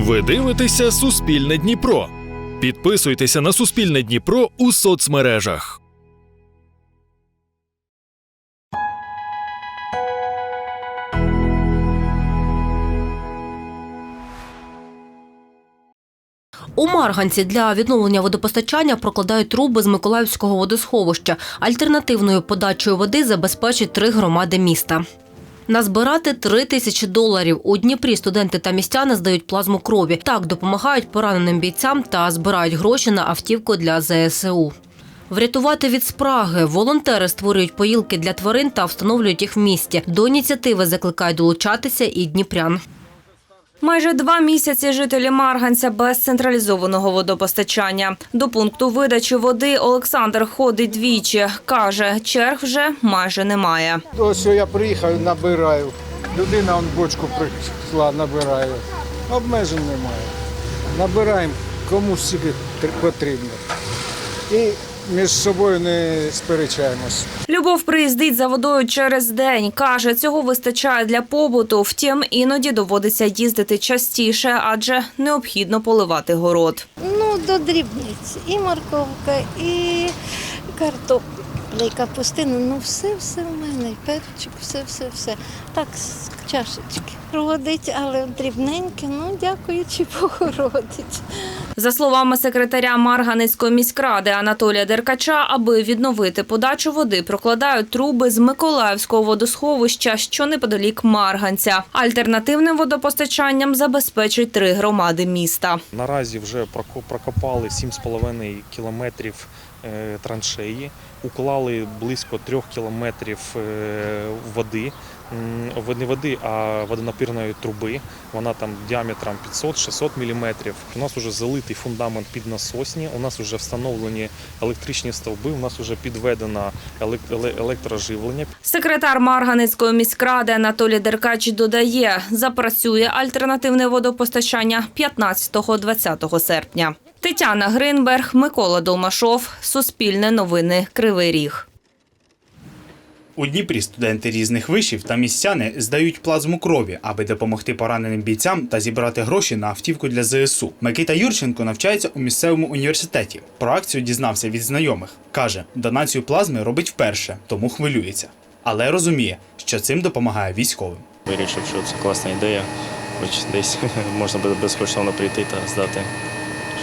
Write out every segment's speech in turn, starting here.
Ви дивитеся Суспільне Дніпро. Підписуйтеся на Суспільне Дніпро у соцмережах. У Марганці для відновлення водопостачання прокладають труби з Миколаївського водосховища. Альтернативною подачею води забезпечить три громади міста. Назбирати три тисячі доларів. У Дніпрі студенти та містяни здають плазму крові. Так допомагають пораненим бійцям та збирають гроші на автівку для ЗСУ. Врятувати від спраги волонтери створюють поїлки для тварин та встановлюють їх в місті. До ініціативи закликають долучатися і дніпрян. Майже два місяці жителі Марганця без централізованого водопостачання. До пункту видачі води Олександр ходить двічі. Каже, черг вже майже немає. Ось я приїхав, набираю. Людина он бочку прийшла, набирає. Обмежень немає. Набираємо кому стільки тр- потрібно. І між собою не сперечаємось. Любов приїздить за водою через день. Каже, цього вистачає для побуту. Втім, іноді доводиться їздити частіше, адже необхідно поливати город. Ну, до дрібниць. І морковка, і картопля, і капустина. Ну, все, все в мене. І перчик, все, все, все. Так, з чашечки. Проводить, але дрібненьке, ну, дякуючи Богородиці. За словами секретаря Марганецької міськради Анатолія Деркача, аби відновити подачу води, прокладають труби з Миколаївського водосховища, що неподалік Марганця. Альтернативним водопостачанням забезпечить три громади міста. Наразі вже проко- прокопали 7,5 кілометрів е, траншеї, уклали близько 3 кілометрів е, води, не води, а водонапірної труби. Вона там діаметром 500-600 мм. У нас вже залитий фундамент під насосні, у нас вже встановлені електричні стовби, у нас вже підведено електроживлення. Секретар Марганецької міськради Анатолій Деркач додає, запрацює альтернативне водопостачання 15-20 серпня. Тетяна Гринберг, Микола Долмашов, Суспільне новини, Кривий Ріг. У Дніпрі студенти різних вишів та містяни здають плазму крові, аби допомогти пораненим бійцям та зібрати гроші на автівку для ЗСУ. Микита Юрченко навчається у місцевому університеті. Про акцію дізнався від знайомих. каже, донацію плазми робить вперше, тому хвилюється. Але розуміє, що цим допомагає військовим. Вирішив, що це класна ідея, хоч десь можна буде безкоштовно прийти та здати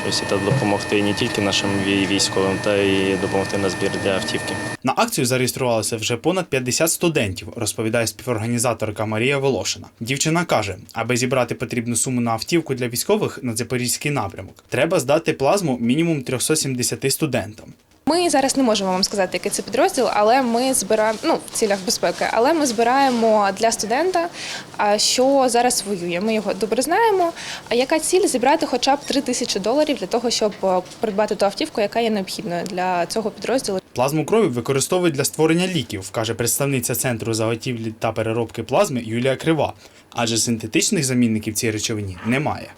щось та допомогти не тільки нашим військовим, та й допомогти на збір для автівки. На акцію зареєструвалося вже понад 50 студентів, розповідає співорганізаторка Марія Волошина. Дівчина каже, аби зібрати потрібну суму на автівку для військових на запорізький напрямок, треба здати плазму мінімум 370 студентам. Ми зараз не можемо вам сказати, який це підрозділ, але ми збираємо ну в цілях безпеки, але ми збираємо для студента, що зараз воює. Ми його добре знаємо. А яка ціль зібрати хоча б 3 тисячі доларів для того, щоб е, придбати ту автівку, яка є необхідною для цього підрозділу. Плазму крові використовують для створення ліків, каже представниця центру заготівлі та переробки плазми Юлія Крива, адже синтетичних замінників цій речовині немає.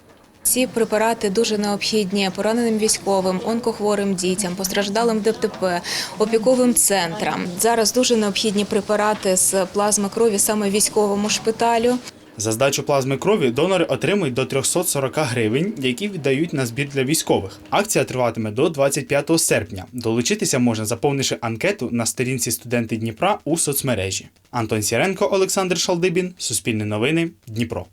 Ці препарати дуже необхідні пораненим військовим, онкохворим дітям, постраждалим ДТП, опіковим центрам. Зараз дуже необхідні препарати з плазми крові саме військовому шпиталю. За здачу плазми крові донори отримують до 340 гривень, які віддають на збір для військових. Акція триватиме до 25 серпня. Долучитися можна, заповнивши анкету на сторінці студенти Дніпра у соцмережі. Антон Сіренко, Олександр Шалдибін, Суспільне новини, Дніпро.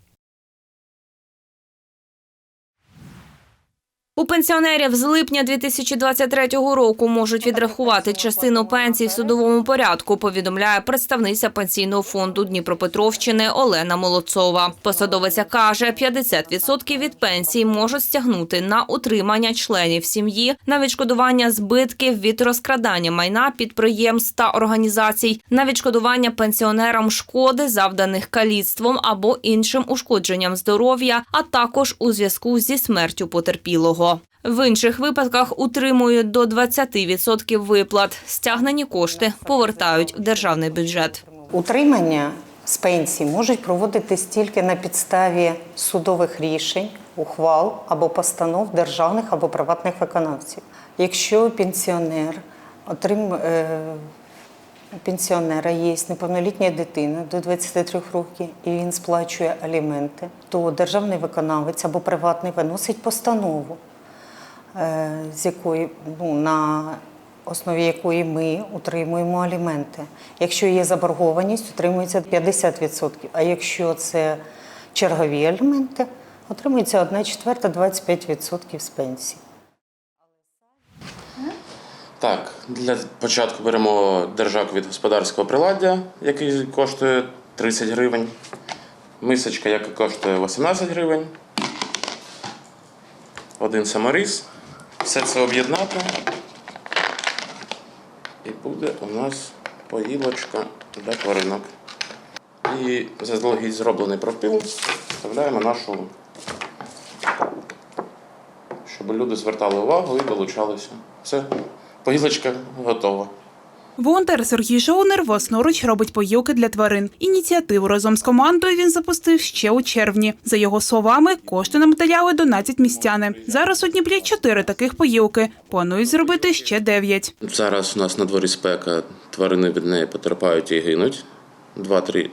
У пенсіонерів з липня 2023 року можуть відрахувати частину пенсій в судовому порядку, повідомляє представниця пенсійного фонду Дніпропетровщини Олена Молодцова. Посадовиця каже, 50% від пенсій можуть стягнути на утримання членів сім'ї, на відшкодування збитків від розкрадання майна підприємств та організацій, на відшкодування пенсіонерам шкоди, завданих каліцтвом або іншим ушкодженням здоров'я, а також у зв'язку зі смертю потерпілого. В інших випадках утримують до 20% виплат. Стягнені кошти повертають в державний бюджет. Утримання з пенсії можуть проводитись тільки на підставі судових рішень, ухвал або постанов державних або приватних виконавців. Якщо пенсіонер отрим... е, пенсіонера є неповнолітня дитина до 23 років, і він сплачує аліменти, то державний виконавець або приватний виносить постанову, з якої ну, на основі якої ми утримуємо аліменти. Якщо є заборгованість, утримується 50%. А якщо це чергові аліменти, отримується 1 четверта 25% з пенсії. Так, для початку беремо держак від господарського приладдя, який коштує 30 гривень. Мисочка, яка коштує 18 гривень. Один саморіз. Все це об'єднати. І буде у нас поїлочка для тваринок. І заздалегідь зроблений профіл вставляємо нашу, щоб люди звертали увагу і долучалися. Все, поїлочка готова. Волонтер Сергій Жовнер власноруч робить поїлки для тварин. Ініціативу разом з командою він запустив ще у червні. За його словами, кошти на матеріали донатять містяни. Зараз у Дніпрі чотири таких поїлки. Планують зробити ще дев'ять. Зараз у нас на дворі спека, тварини від неї потерпають і гинуть. Два-три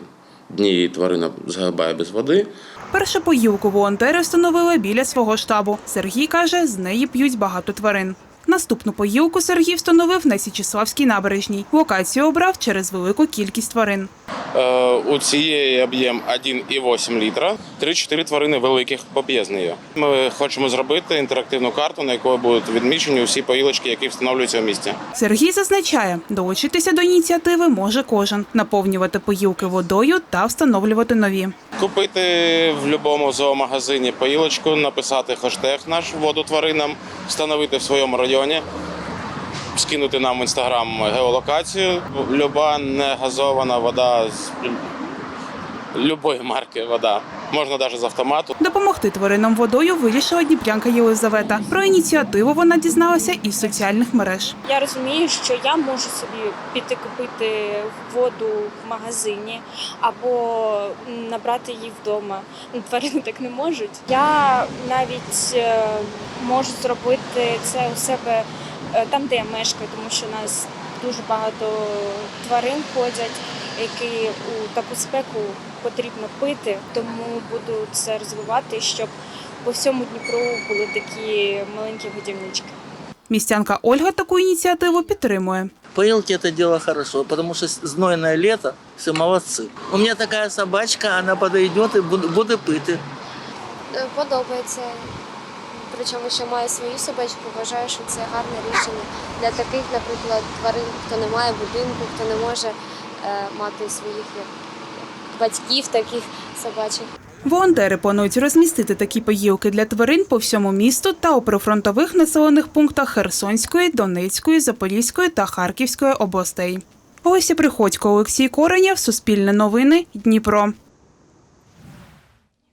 дні тварина згибає без води. Першу поїлку волонтери встановили біля свого штабу. Сергій каже, з неї п'ють багато тварин. Наступну поїлку Сергій встановив на Січеславській набережній. Локацію обрав через велику кількість тварин. Е, у цієї об'єм 1,8 літра. 3-4 тварини великих поп'є з неї. Ми хочемо зробити інтерактивну карту, на якої будуть відмічені усі поїлочки, які встановлюються в місті. Сергій зазначає, долучитися до ініціативи може кожен, наповнювати поїлки водою та встановлювати нові. Купити в будь-якому зоомагазині поїлочку, написати хештег наш воду тваринам, встановити в своєму районі, скинути нам в інстаграм геолокацію. Люба негазована вода з любої марки вода. Можна навіть з автомату. Допомогти тваринам водою вирішила дніпрянка Єлизавета. Про ініціативу вона дізналася із соціальних мереж. Я розумію, що я можу собі піти купити воду в магазині або набрати її вдома. Ну, Тварини так не можуть. Я навіть е, можу зробити це у себе там, де я мешкаю, тому що у нас дуже багато тварин ходять, які у таку спеку потрібно пити. Тому буду це розвивати, щоб по всьому Дніпру були такі маленькі годівнички. Містянка Ольга таку ініціативу підтримує. Поилки это дело хорошо, потому что знойное лето, все молодцы. У меня такая собачка, она подойдет и буде, буде пити. Е, Подобається. Причому, що маю свою собачку, вважаю, що це гарне рішення для таких, наприклад, тварин, хто не має будинку, хто не може е, мати своїх батьків таких собачих. Волонтери планують розмістити такі поїлки для тварин по всьому місту та у прифронтових населених пунктах Херсонської, Донецької, Запорізької та Харківської областей. Олеся Приходько, Олексій Коренєв, Суспільне новини, Дніпро.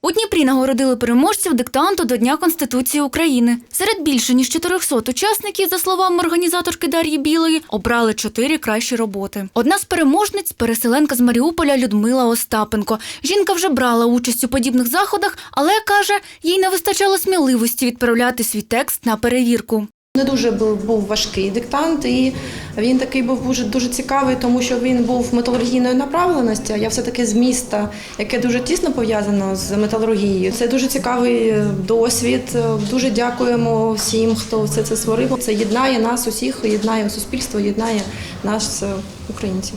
У Дніпрі нагородили переможців диктанту до Дня Конституції України. Серед більше ніж 400 учасників, за словами організаторки Дар'ї Білої, обрали чотири кращі роботи. Одна з переможниць переселенка з Маріуполя Людмила Остапенко. Жінка вже брала участь у подібних заходах, але каже, їй не вистачало сміливості відправляти свій текст на перевірку. Не дуже був, важкий диктант, і він такий був дуже, дуже цікавий, тому що він був металургійної направленості. Я все-таки з міста, яке дуже тісно пов'язано з металургією. Це дуже цікавий е, досвід. Дуже дякуємо всім, хто все це створив. Це єднає нас усіх, єднає суспільство, єднає нас, е, українців.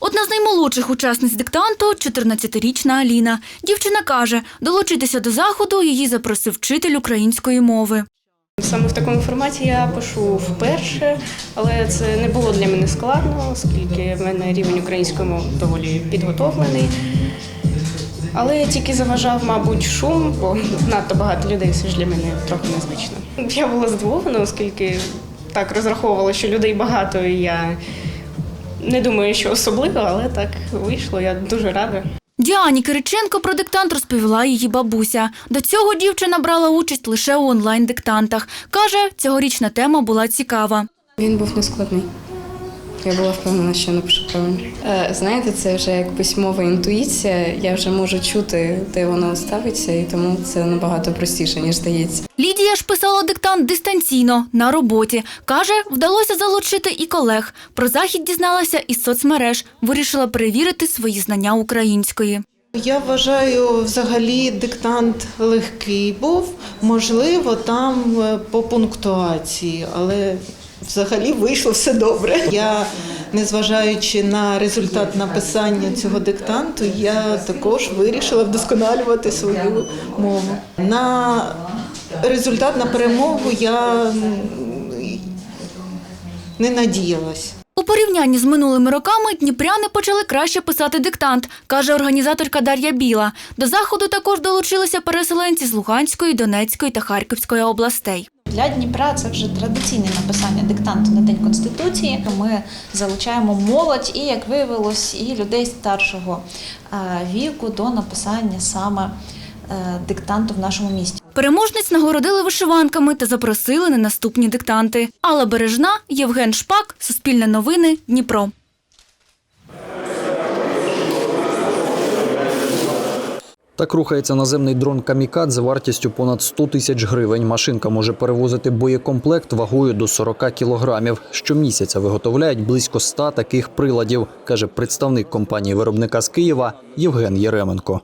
Одна з наймолодших учасниць диктанту 14-річна Аліна. Дівчина каже, долучитися до заходу її запросив вчитель української мови. Саме в такому форматі я пишу вперше, але це не було для мене складно, оскільки в мене рівень української мови доволі підготовлений. Але тільки заважав, мабуть, шум, бо надто багато людей це ж для мене трохи незвично. Я була здивована, оскільки так розраховувала, що людей багато, і я не думаю, що особливо, але так вийшло. Я дуже рада. Діані Кириченко про диктант розповіла її бабуся. До цього дівчина брала участь лише у онлайн-диктантах. Каже, цьогорічна тема була цікава. Він був нескладний. Я була впевнена, що напишу правильно. Е, Знаєте, це вже як письмова інтуїція. Я вже можу чути, де воно ставиться, і тому це набагато простіше, ніж здається. Лідія ж писала диктант дистанційно на роботі. Каже, вдалося залучити і колег. Про захід дізналася із соцмереж. Вирішила перевірити свої знання української. Я вважаю, взагалі диктант легкий був. Можливо, там е, по пунктуації, але взагалі вийшло все добре. Я, незважаючи на результат написання цього диктанту, я також вирішила вдосконалювати свою мову. На результат на перемогу я не надіялась. У порівнянні з минулими роками дніпряни почали краще писати диктант, каже організаторка Дар'я Біла. До заходу також долучилися переселенці з Луганської, Донецької та Харківської областей. Для Дніпра це вже традиційне написання диктанту на День Конституції. Ми залучаємо молодь і, як виявилось, і людей старшого е, віку до написання саме е, диктанту в нашому місті. Переможниць нагородили вишиванками та запросили на наступні диктанти. Алла Бережна, Євген Шпак, Суспільне новини, Дніпро. Так рухається наземний дрон Камікадзе вартістю понад 100 тисяч гривень. Машинка може перевозити боєкомплект вагою до 40 кілограмів. Щомісяця виготовляють близько 100 таких приладів, каже представник компанії виробника з Києва Євген Єременко.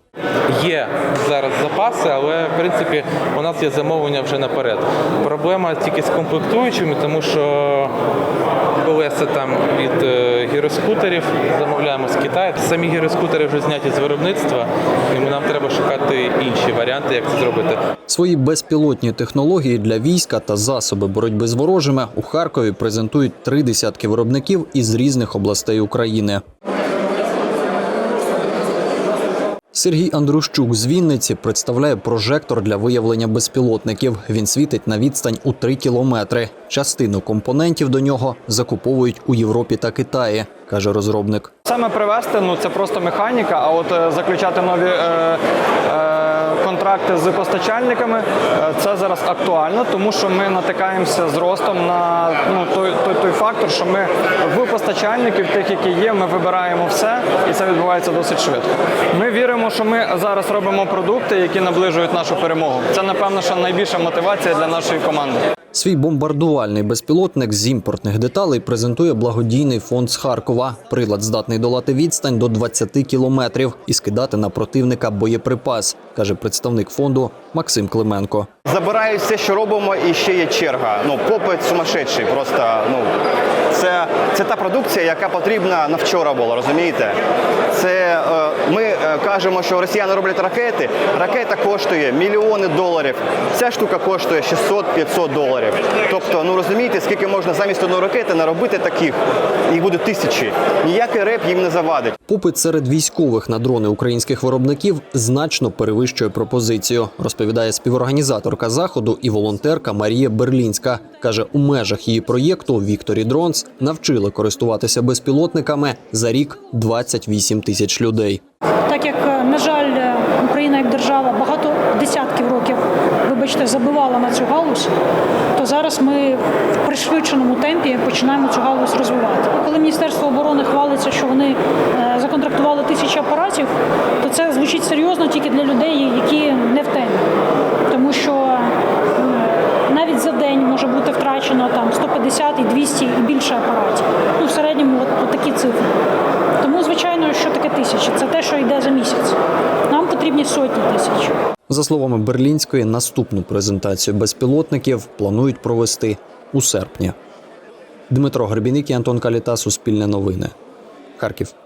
Є зараз запаси, але в принципі у нас є замовлення вже наперед. Проблема тільки з комплектуючими, тому що колеса там від е, гіроскутерів замовляємо з Китаю. Самі гіроскутери вже зняті з виробництва, і нам треба шукати інші варіанти, як це зробити. Свої безпілотні технології для війська та засоби боротьби з ворожими у Харкові презентують три десятки виробників із різних областей України. Сергій Андрущук з Вінниці представляє прожектор для виявлення безпілотників. Він світить на відстань у 3 кілометри. Частину компонентів до нього закуповують у Європі та Китаї, каже розробник. Саме привезти ну це просто механіка, а от е, заключати нові е, е, контракти з постачальниками е, це зараз актуально, тому що ми натикаємося з ростом на ну той, той, той фактор, що ми в постачальників, тих, які є, ми вибираємо все, і це відбувається досить швидко. Ми віримо, що ми зараз робимо продукти, які наближують нашу перемогу. Це напевно, що найбільша мотивація для нашої команди. Свій бомбардувальний безпілотник з імпортних деталей презентує благодійний фонд з Харкова. Прилад здатний долати відстань до 20 кілометрів і скидати на противника боєприпас, каже представник фонду Максим Клименко. Забирають все, що робимо, і ще є черга. Ну, попит сумасшедший. Просто ну це, це та продукція, яка потрібна на вчора була, розумієте? Це е, ми е, кажемо, що росіяни роблять ракети. Ракета коштує мільйони доларів. Ця штука коштує 600-500 доларів. Тобто, ну розумієте, скільки можна замість одної ракети наробити таких, їх буде тисячі. Ніякий реп їм не завадить. Попит серед військових на дрони українських виробників значно перевищує пропозицію, розповідає співорганізаторка заходу і волонтерка Марія Берлінська. каже, у межах її проєкту Вікторі Дронс навчили користуватися безпілотниками за рік 28 тисяч людей. Так як, е, на жаль, е, Україна як держава багато десятків років, вибачте, забивала на цю галузь, то зараз ми в пришвидшеному темпі починаємо цю галузь розвивати. Коли Міністерство оборони хвалиться, що вони е, законтрактували тисячі апаратів, то це звучить серйозно тільки для людей, які не в темі. Тому що навіть за день може бути втрачено там 150 і 200 і більше апаратів. Ну, в середньому от, от такі цифри. Тому, звичайно, що таке тисяча? Це те, що йде за місяць. Нам потрібні сотні тисяч. За словами Берлінської, наступну презентацію безпілотників планують провести у серпні. Дмитро Гребіник і Антон Каліта, Суспільне новини. Харків.